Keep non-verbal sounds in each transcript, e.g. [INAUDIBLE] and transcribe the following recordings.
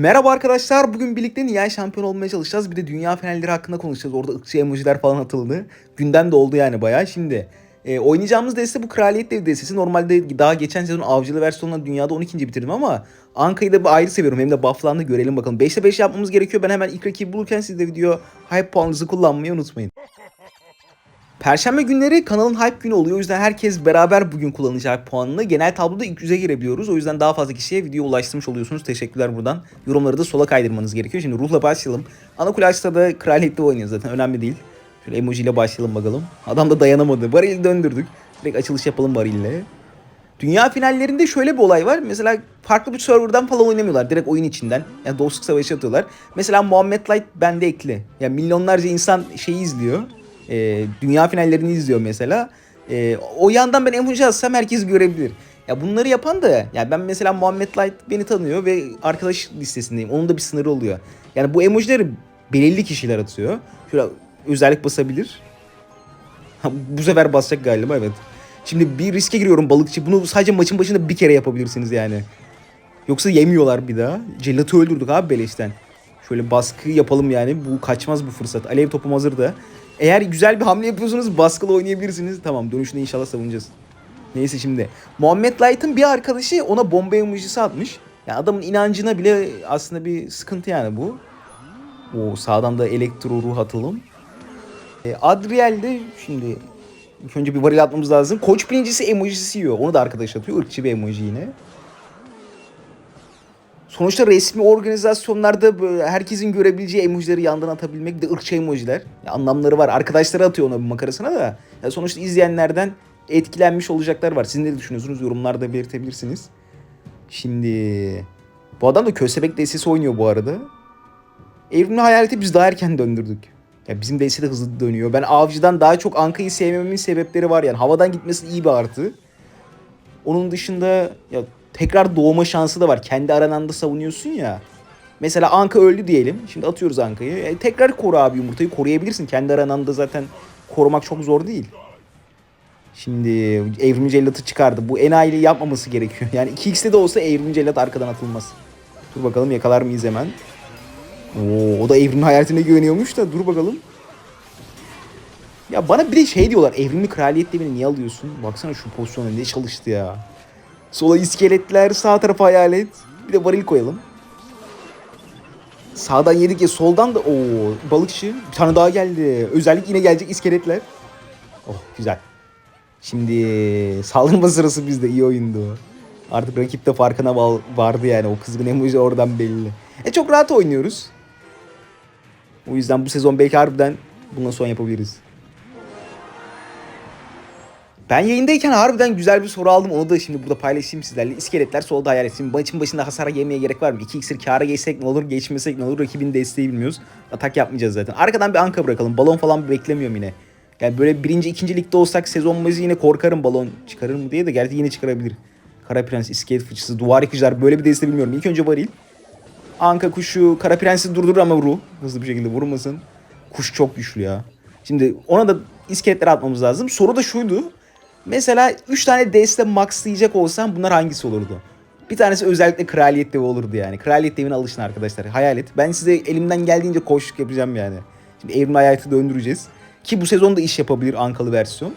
Merhaba arkadaşlar. Bugün birlikte Nihai şampiyon olmaya çalışacağız. Bir de dünya finalleri hakkında konuşacağız. Orada ırkçı emojiler falan atıldı. Gündem de oldu yani bayağı. Şimdi e, oynayacağımız deste bu Kraliyet Devi destesi. Normalde daha geçen sezon avcılı versiyonunda dünyada 12. bitirdim ama Anka'yı da ayrı seviyorum. Hem de bufflandı görelim bakalım. 5'te 5 yapmamız gerekiyor. Ben hemen ilk rakibi bulurken siz de video hype puanınızı kullanmayı unutmayın. Perşembe günleri kanalın hype günü oluyor. O yüzden herkes beraber bugün kullanacak puanını. Genel tabloda ilk yüze girebiliyoruz. O yüzden daha fazla kişiye video ulaştırmış oluyorsunuz. Teşekkürler buradan. Yorumları da sola kaydırmanız gerekiyor. Şimdi ruhla başlayalım. Ana Kulaş'ta da kraliyette oynuyor zaten. Önemli değil. Şöyle emoji ile başlayalım bakalım. Adam da dayanamadı. Barili döndürdük. Direkt açılış yapalım Baril'le. Dünya finallerinde şöyle bir olay var. Mesela farklı bir serverdan falan oynamıyorlar. Direkt oyun içinden. Yani dostluk savaşı atıyorlar. Mesela Muhammed Light bende ekli. Yani milyonlarca insan şeyi izliyor. Ee, dünya finallerini izliyor mesela. Ee, o yandan ben emoji atsam herkes görebilir. Ya bunları yapan da ya ben mesela Muhammed Light beni tanıyor ve arkadaş listesindeyim. Onun da bir sınırı oluyor. Yani bu emojileri belirli kişiler atıyor. Şöyle özellik basabilir. Ha, bu sefer basacak galiba evet. Şimdi bir riske giriyorum balıkçı. Bunu sadece maçın başında bir kere yapabilirsiniz yani. Yoksa yemiyorlar bir daha. Cellat'ı öldürdük abi beleşten. Şöyle baskı yapalım yani. Bu kaçmaz bu fırsat. Alev topum hazır da. Eğer güzel bir hamle yapıyorsanız baskılı oynayabilirsiniz. Tamam dönüşünde inşallah savunacağız. Neyse şimdi. Muhammed Light'ın bir arkadaşı ona bomba emojisi atmış. Yani adamın inancına bile aslında bir sıkıntı yani bu. O sağdan da elektro ruh atalım. E, Adriel de şimdi ilk önce bir varil atmamız lazım. Koç birincisi emojisi yiyor. Onu da arkadaş atıyor. Irkçı bir emoji yine. Sonuçta resmi organizasyonlarda herkesin görebileceği emojileri yandan atabilmek de ırkçı emojiler. Ya anlamları var. Arkadaşları atıyor ona bir makarasına da. Ya sonuçta izleyenlerden etkilenmiş olacaklar var. Siz ne düşünüyorsunuz? Yorumlarda belirtebilirsiniz. Şimdi bu adam da köstebek destesi oynuyor bu arada. Evrimli hayaleti biz daha erken döndürdük. Ya bizim deste de hızlı dönüyor. Ben avcıdan daha çok Anka'yı sevmememin sebepleri var yani. Havadan gitmesi iyi bir artı. Onun dışında ya tekrar doğma şansı da var. Kendi arananda savunuyorsun ya. Mesela Anka öldü diyelim. Şimdi atıyoruz Anka'yı. E, tekrar koru abi yumurtayı koruyabilirsin. Kendi arananda zaten korumak çok zor değil. Şimdi evrimci cellatı çıkardı. Bu enayili yapmaması gerekiyor. Yani 2x'te de olsa evrimci cellat arkadan atılmaz. Dur bakalım yakalar mıyız hemen. Oo, o da evrimin hayaletine güveniyormuş da dur bakalım. Ya bana bir de şey diyorlar evrimli kraliyet demini niye alıyorsun? Baksana şu pozisyona ne çalıştı ya. Sola iskeletler sağ tarafa hayalet. Bir de varil koyalım. Sağdan yedik ya soldan da o balıkçı bir tane daha geldi. Özellik yine gelecek iskeletler. Oh güzel. Şimdi saldırma sırası bizde iyi oyundu. Artık rakip de farkına vardı yani o kızgın emoji oradan belli. E çok rahat oynuyoruz. O yüzden bu sezon belki harbiden bundan sonra yapabiliriz. Ben yayındayken harbiden güzel bir soru aldım. Onu da şimdi burada paylaşayım sizlerle. İskeletler solda hayalet. Şimdi maçın başında hasara yemeye gerek var mı? 2 iksir kâra geçsek ne olur, geçmesek ne olur? Rakibin desteği bilmiyoruz. Atak yapmayacağız zaten. Arkadan bir anka bırakalım. Balon falan beklemiyorum yine. Yani böyle birinci, ikinci ligde olsak sezon başı yine korkarım balon çıkarır mı diye de gerçi yine çıkarabilir. Kara Prens, iskelet fıçısı, duvar yıkıcılar böyle bir deste bilmiyorum. İlk önce varil. Anka kuşu Kara Prens'i durdurur ama vuru. Hızlı bir şekilde vurmasın. Kuş çok güçlü ya. Şimdi ona da iskeletleri atmamız lazım. Soru da şuydu. Mesela 3 tane deste maxlayacak olsam bunlar hangisi olurdu? Bir tanesi özellikle kraliyet devi olurdu yani. Kraliyet devine alışın arkadaşlar. Hayal et. Ben size elimden geldiğince koşluk yapacağım yani. Şimdi evrimli hayatı döndüreceğiz. Ki bu sezon da iş yapabilir Ankalı versiyon.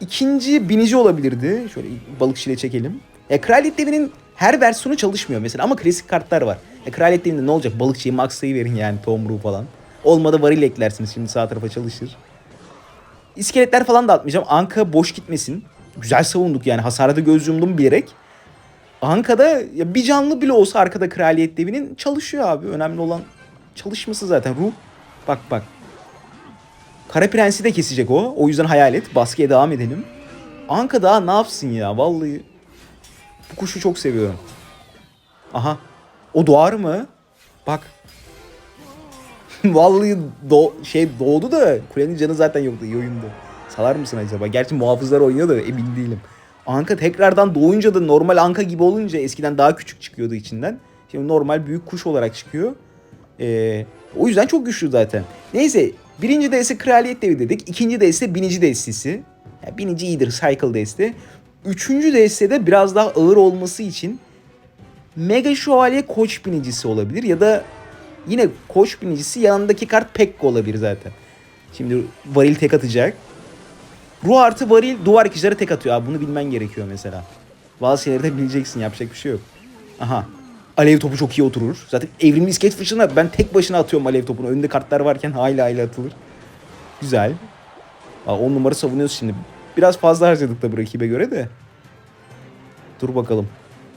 İkinci binici olabilirdi. Şöyle balıkçıyla çekelim. E, kraliyet devinin her versiyonu çalışmıyor mesela ama klasik kartlar var. E, kraliyet devinde ne olacak? Balıkçıyı maxlayı verin yani tomruğu falan. Olmadı varil eklersiniz şimdi sağ tarafa çalışır. İskeletler falan da atmayacağım. Anka boş gitmesin. Güzel savunduk yani. Hasarda göz yumdum bilerek. Anka'da ya bir canlı bile olsa arkada kraliyet devinin çalışıyor abi. Önemli olan çalışması zaten. Ruh. Bak bak. Kara Prens'i de kesecek o. O yüzden hayal et. Baskıya devam edelim. Anka daha ne yapsın ya? Vallahi. Bu kuşu çok seviyorum. Aha. O doğar mı? Bak. [LAUGHS] Vallahi do şey doğdu da kulenin canı zaten yoktu. iyi oyundu. Salar mısın acaba? Gerçi muhafızlar oynuyor da emin değilim. Anka tekrardan doğunca da normal Anka gibi olunca eskiden daha küçük çıkıyordu içinden. Şimdi normal büyük kuş olarak çıkıyor. Ee, o yüzden çok güçlü zaten. Neyse birinci deste kraliyet devi dedik. İkinci deste binici destesi. Yani binici iyidir cycle deste. Üçüncü deste de biraz daha ağır olması için Mega Şövalye koç binicisi olabilir ya da yine koç binicisi yanındaki kart Pekka olabilir zaten. Şimdi varil tek atacak. Ruh artı varil duvar ikizlere tek atıyor. Abi bunu bilmen gerekiyor mesela. Bazı şeyleri de bileceksin yapacak bir şey yok. Aha. Alev topu çok iyi oturur. Zaten evrimli iskelet fışına ben tek başına atıyorum alev topunu. Önünde kartlar varken hayli hayli atılır. Güzel. Aa, 10 numara savunuyoruz şimdi. Biraz fazla harcadık da rakibe göre de. Dur bakalım.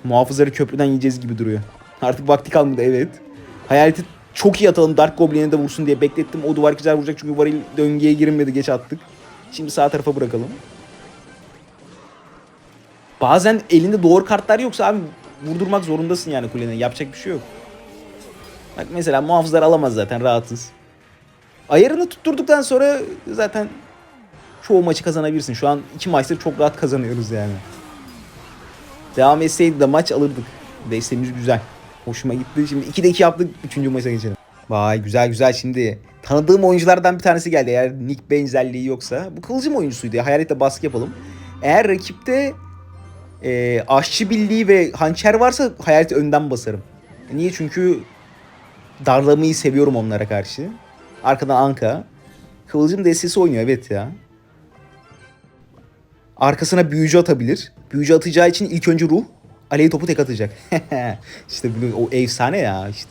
Muhafızları köprüden yiyeceğiz gibi duruyor. Artık vakti kalmadı evet. Hayaleti çok iyi atalım Dark Goblin'e de vursun diye beklettim. O duvar güzel vuracak çünkü varil döngüye girmedi geç attık. Şimdi sağ tarafa bırakalım. Bazen elinde doğru kartlar yoksa abi vurdurmak zorundasın yani kulene. Yapacak bir şey yok. Bak mesela muhafızlar alamaz zaten rahatsız. Ayarını tutturduktan sonra zaten çoğu maçı kazanabilirsin. Şu an iki maçtır çok rahat kazanıyoruz yani. Devam etseydi de maç alırdık. Desteğimiz güzel. Hoşuma gitti. Şimdi 2'de 2 yaptık. Üçüncü maça geçelim. Vay güzel güzel şimdi. Tanıdığım oyunculardan bir tanesi geldi. Eğer nick benzerliği yoksa. Bu kılıcım oyuncusuydu ya. Hayaletle baskı yapalım. Eğer rakipte e, aşçı birliği ve hançer varsa hayaleti önden basarım. Niye? Çünkü darlamayı seviyorum onlara karşı. Arkadan Anka. Kıvılcım destesi oynuyor evet ya. Arkasına büyücü atabilir. Büyücü atacağı için ilk önce ruh. Alev topu tek atacak. [LAUGHS] işte o efsane ya işte.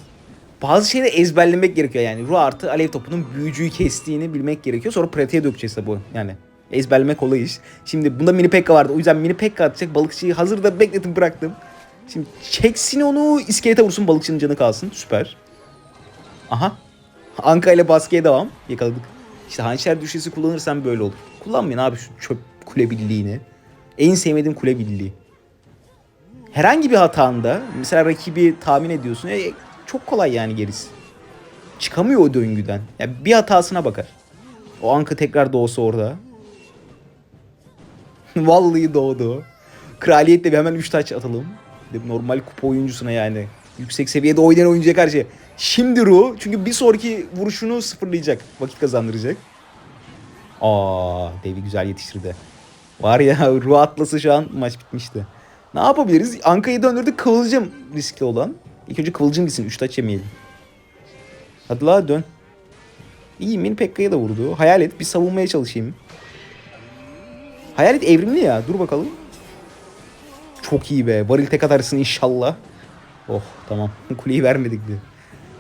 Bazı şeyleri ezberlemek gerekiyor yani. Ruh artı alev topunun büyücüyü kestiğini bilmek gerekiyor. Sonra pratiğe dökeceğiz bu yani. Ezberlemek kolay iş. Şimdi bunda mini pekka vardı. O yüzden mini pekka atacak. Balıkçıyı hazırda bekletim bıraktım. Şimdi çeksin onu iskelete vursun balıkçının canı kalsın. Süper. Aha. Anka ile baskıya devam. Yakaladık. İşte hançer düşesi kullanırsan böyle olur. Kullanmayın abi şu çöp kule birliğini. En sevmediğim kule birliği. Herhangi bir hatanda mesela rakibi tahmin ediyorsun. E, çok kolay yani gerisi. Çıkamıyor o döngüden. Yani bir hatasına bakar. O anka tekrar doğsa orada. [LAUGHS] Vallahi doğdu. Kraliyetle bir hemen 3 taç atalım. Normal kupa oyuncusuna yani. Yüksek seviyede oynayan oyuncuya karşı. Şimdi Ru çünkü bir sonraki vuruşunu sıfırlayacak. Vakit kazandıracak. Aa, Devi güzel yetiştirdi. Var ya [LAUGHS] Ru atlası şu an maç bitmişti. Ne yapabiliriz? Anka'yı döndürdük Kıvılcım riskli olan. İlk önce Kıvılcım gitsin 3 taç yemeyelim. Hadi la dön. İyi Min Pekka'ya da vurdu. Hayal et bir savunmaya çalışayım. Hayalet evrimli ya. Dur bakalım. Çok iyi be. Varil tek atarsın inşallah. Oh tamam. [LAUGHS] Kuleyi vermedik diye.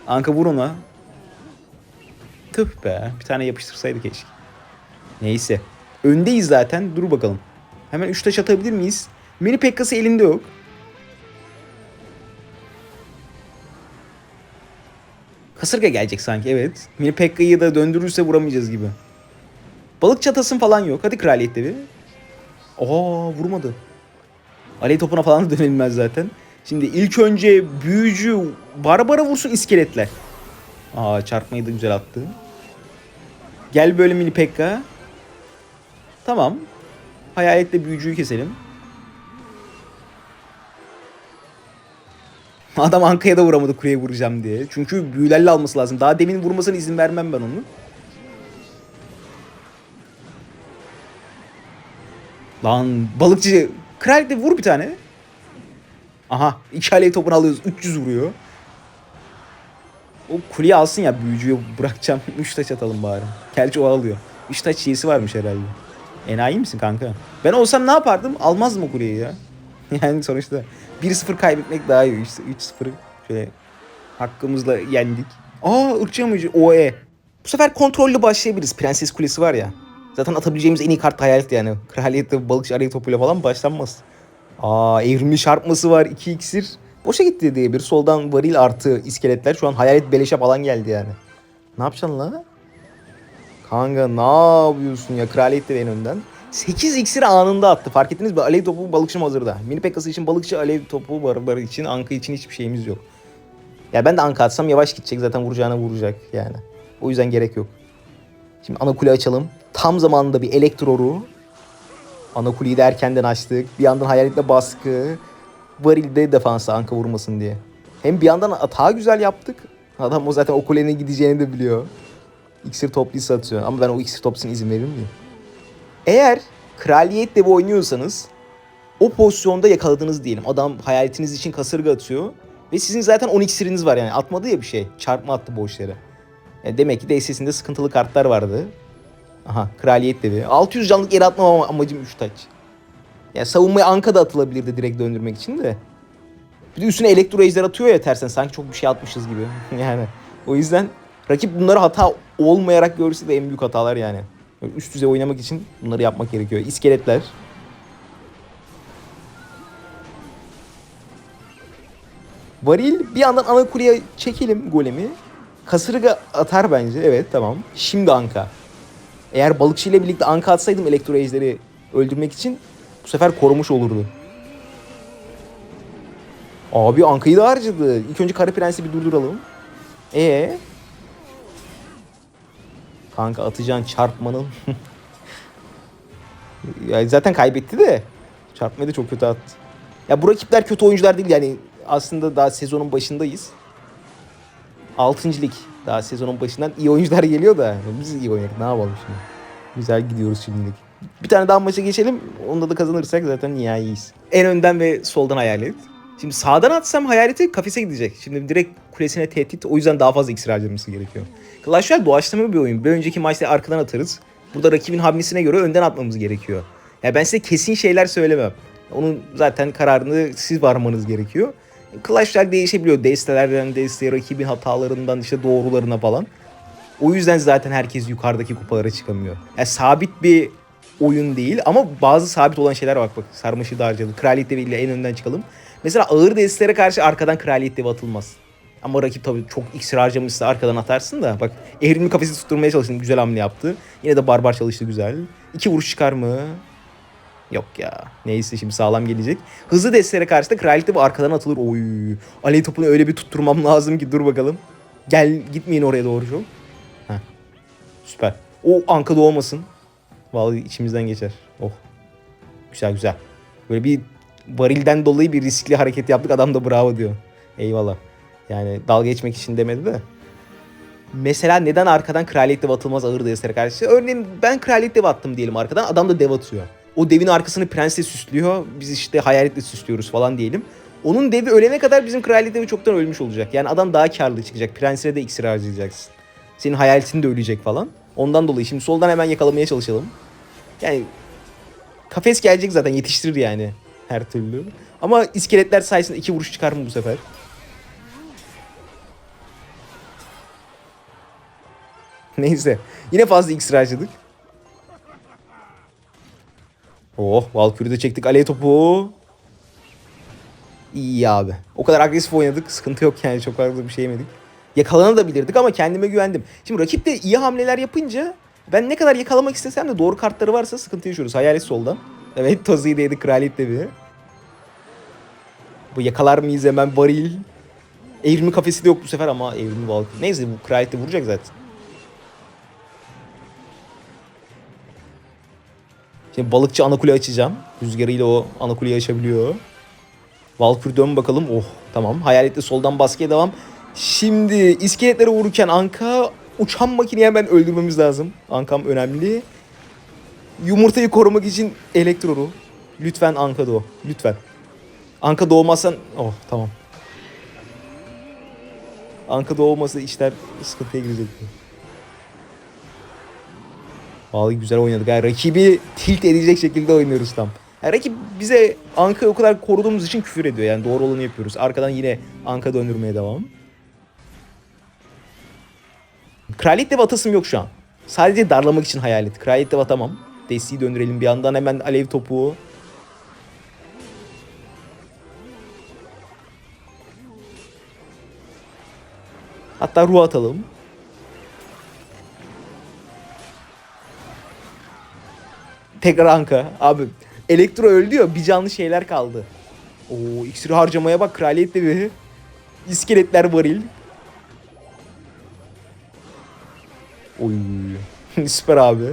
Anka vur ona. Tüh be. Bir tane yapıştırsaydı keşke. Neyse. Öndeyiz zaten. Dur bakalım. Hemen 3 taş atabilir miyiz? Mini Pekka'sı elinde yok. Kasırga gelecek sanki evet. Mini Pekka'yı da döndürürse vuramayacağız gibi. Balık çatasın falan yok. Hadi kraliyette bir. Oha vurmadı. Aley topuna falan da dönülmez zaten. Şimdi ilk önce büyücü Barbara vursun iskeletler. Aa çarpmayı da güzel attı. Gel böyle mini Pekka. Tamam. Hayaletle büyücüyü keselim. [LAUGHS] Adam Anka'ya da vuramadı kuleye vuracağım diye. Çünkü büyülerle alması lazım. Daha demin vurmasına izin vermem ben onu. Lan balıkçı kral de vur bir tane. Aha iki alev topunu alıyoruz. 300 vuruyor. O kuleyi alsın ya büyücüyü bırakacağım. [LAUGHS] 3 taç atalım bari. Gerçi o alıyor. 3 taç çiğsi varmış herhalde. Enayi misin kanka? Ben olsam ne yapardım? Almazdım o kuleyi ya. [LAUGHS] Yani sonuçta 1-0 kaybetmek daha iyi. 3-0 şöyle hakkımızla yendik. Aa ırkçı amacı OE. Bu sefer kontrollü başlayabiliriz. Prenses Kulesi var ya. Zaten atabileceğimiz en iyi kart hayalet yani. Kraliyette balıkçı arayı topuyla falan başlanmaz. Aa evrimli çarpması var. 2 iksir. Boşa gitti diye bir soldan varil artı iskeletler. Şu an hayalet beleşe falan geldi yani. Ne yapacaksın la? Kanka ne yapıyorsun ya? Kraliyet de en önden. 8 iksir anında attı. Fark ettiniz mi? Alev topu balıkçım hazırda. Mini Pekkası için balıkçı, alev topu barbar için, anka için hiçbir şeyimiz yok. Ya ben de anka atsam yavaş gidecek zaten vuracağına vuracak yani. O yüzden gerek yok. Şimdi ana kule açalım. Tam zamanında bir elektroru. Ana kuleyi de erkenden açtık. Bir yandan hayaletle baskı. Varilde defansa anka vurmasın diye. Hem bir yandan atağı güzel yaptık. Adam o zaten o kulenin gideceğini de biliyor. İksir topluysa atıyor. Ama ben o iksir toplusuna izin verir miyim? Eğer kraliyet devi oynuyorsanız o pozisyonda yakaladınız diyelim. Adam hayaletiniz için kasırga atıyor. Ve sizin zaten 10 iksiriniz var yani. Atmadı ya bir şey. Çarpma attı boş yere. Yani demek ki DS'sinde sıkıntılı kartlar vardı. Aha kraliyet dedi. 600 canlık yere atmam ama amacım 3 taç. Yani savunmaya anka da atılabilirdi direkt döndürmek için de. Bir de üstüne elektro ejder atıyor ya tersen sanki çok bir şey atmışız gibi. [LAUGHS] yani o yüzden rakip bunları hata olmayarak görse de en büyük hatalar yani. Üst düzey oynamak için bunları yapmak gerekiyor. İskeletler. Varil bir yandan ana kuleye çekelim golemi. Kasırga atar bence. Evet tamam. Şimdi Anka. Eğer balıkçı ile birlikte Anka atsaydım elektro ejderi öldürmek için bu sefer korumuş olurdu. Abi Anka'yı da harcadı. İlk önce Kara Prens'i bir durduralım. Ee? Kanka atacağın çarpmanın. [LAUGHS] ya zaten kaybetti de. Çarpmayı da çok kötü attı. Ya bu rakipler kötü oyuncular değil yani. Aslında daha sezonun başındayız. 6. lig. Daha sezonun başından iyi oyuncular geliyor da biz iyi oynadık. Ne yapalım şimdi? Güzel gidiyoruz şimdilik. Bir tane daha maça geçelim. Onda da kazanırsak zaten nihayiyiz. En önden ve soldan hayalet. Şimdi sağdan atsam hayaleti kafese gidecek. Şimdi direkt kulesine tehdit. O yüzden daha fazla iksir harcaması gerekiyor. Clash Royale doğaçlama bir oyun. Bir önceki maçta arkadan atarız. Burada rakibin hamlesine göre önden atmamız gerekiyor. Ya ben size kesin şeyler söylemem. Onun zaten kararını siz varmanız gerekiyor. Clash Royale değişebiliyor. Destelerden desteye, rakibin hatalarından işte doğrularına falan. O yüzden zaten herkes yukarıdaki kupalara çıkamıyor. Yani sabit bir oyun değil ama bazı sabit olan şeyler var. Bak sarmaşı da harcadı. Kraliyet Devi ile en önden çıkalım. Mesela ağır destelere karşı arkadan Kraliyet Devi atılmaz. Ama rakip tabii çok iksir harcamışsa arkadan atarsın da. Bak evrimli kafesi tutturmaya çalıştım. Güzel hamle yaptı. Yine de barbar çalıştı güzel. İki vuruş çıkar mı? Yok ya. Neyse şimdi sağlam gelecek. Hızlı destelere karşı da Kraliyet Devi arkadan atılır. Oy. Alev topunu öyle bir tutturmam lazım ki dur bakalım. Gel gitmeyin oraya doğru çok. Heh. Süper. O anka doğmasın. Vallahi içimizden geçer. Oh. Güzel güzel. Böyle bir varilden dolayı bir riskli hareket yaptık. Adam da bravo diyor. Eyvallah. Yani dalga geçmek için demedi de. Mesela neden arkadan kraliyet dev atılmaz ağır destere karşı? Örneğin ben kraliyet dev attım diyelim arkadan. Adam da dev atıyor. O devin arkasını prensle süslüyor. Biz işte hayaletle süslüyoruz falan diyelim. Onun devi ölene kadar bizim kraliyet devi çoktan ölmüş olacak. Yani adam daha karlı çıkacak. Prensine de iksir harcayacaksın. Senin hayaletin de ölecek falan. Ondan dolayı şimdi soldan hemen yakalamaya çalışalım. Yani kafes gelecek zaten yetiştirir yani her türlü. Ama iskeletler sayesinde iki vuruş çıkar mı bu sefer? [LAUGHS] Neyse. Yine fazla iksir harcadık. Oh Valkyrie'de de çektik alev topu. İyi abi. O kadar agresif oynadık. Sıkıntı yok yani. Çok fazla bir şey yemedik. Yakalanabilirdik ama kendime güvendim. Şimdi rakip de iyi hamleler yapınca ben ne kadar yakalamak istesem de doğru kartları varsa sıkıntı yaşıyoruz. Hayalet soldan. Evet Tozu'yu değdi kraliyet de bir. Bu yakalar mıyız hemen varil. Evrimi kafesi de yok bu sefer ama evrimi Valkyrie. Neyse bu kraliyet de vuracak zaten. Şimdi balıkçı ana kule açacağım. Rüzgarıyla o ana kuleyi açabiliyor. Valkyrie dön bakalım. Oh tamam. Hayaletli soldan baskıya devam. Şimdi iskeletlere vururken Anka uçan makineyi hemen öldürmemiz lazım. Ankam önemli. Yumurtayı korumak için elektroru. Lütfen Anka doğ. Lütfen. Anka doğmazsan... Oh tamam. Anka doğmasa işler sıkıntıya girecekti. Vallahi güzel oynadık. Yani rakibi tilt edecek şekilde oynuyoruz tam. Yani rakip bize Anka'yı o kadar koruduğumuz için küfür ediyor. Yani doğru olanı yapıyoruz. Arkadan yine Anka döndürmeye devam. Kraliyet dev atasım yok şu an. Sadece darlamak için hayalet. Kraliyet dev atamam. Desteği döndürelim bir yandan hemen alev topu. Hatta ruh atalım. Tekrar Anka. Abi Elektro öldü ya bir canlı şeyler kaldı. Oo iksiri harcamaya bak kraliyet devi. İskeletler varil. Oy. [LAUGHS] Süper abi.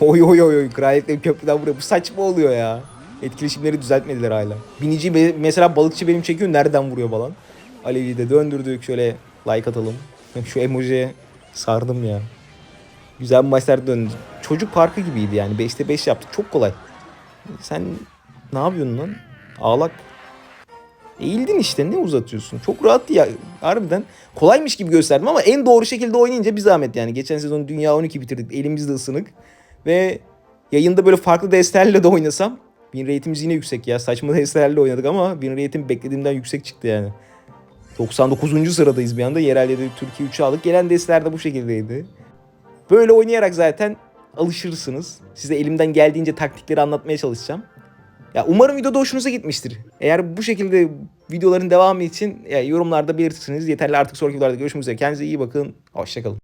Oy oy oy oy kraliyet devi köprüden buraya. Bu saçma oluyor ya. Etkileşimleri düzeltmediler hala. Binici mesela balıkçı benim çekiyor nereden vuruyor falan. Alevi'yi de döndürdük şöyle like atalım. Şu emojiye sardım ya. Güzel maçlar döndü. Çocuk parkı gibiydi yani. 5'te 5 yaptık. Çok kolay. Sen ne yapıyorsun lan? Ağlak. Eğildin işte ne uzatıyorsun? Çok rahat ya. Harbiden kolaymış gibi gösterdim ama en doğru şekilde oynayınca bir zahmet yani. Geçen sezon Dünya 12 bitirdik. Elimizde ısınık. Ve yayında böyle farklı destelerle de oynasam win rate'imiz yine yüksek ya. Saçma destelerle oynadık ama win rate'im beklediğimden yüksek çıktı yani. 99. sıradayız bir anda. Yerelde de Türkiye 3'ü aldık. Gelen desteler de bu şekildeydi. Böyle oynayarak zaten alışırsınız. Size elimden geldiğince taktikleri anlatmaya çalışacağım. Ya umarım videoda hoşunuza gitmiştir. Eğer bu şekilde videoların devamı için ya yorumlarda belirtirsiniz. Yeterli artık sonraki videolarda görüşmek üzere. Kendinize iyi bakın. Hoşçakalın.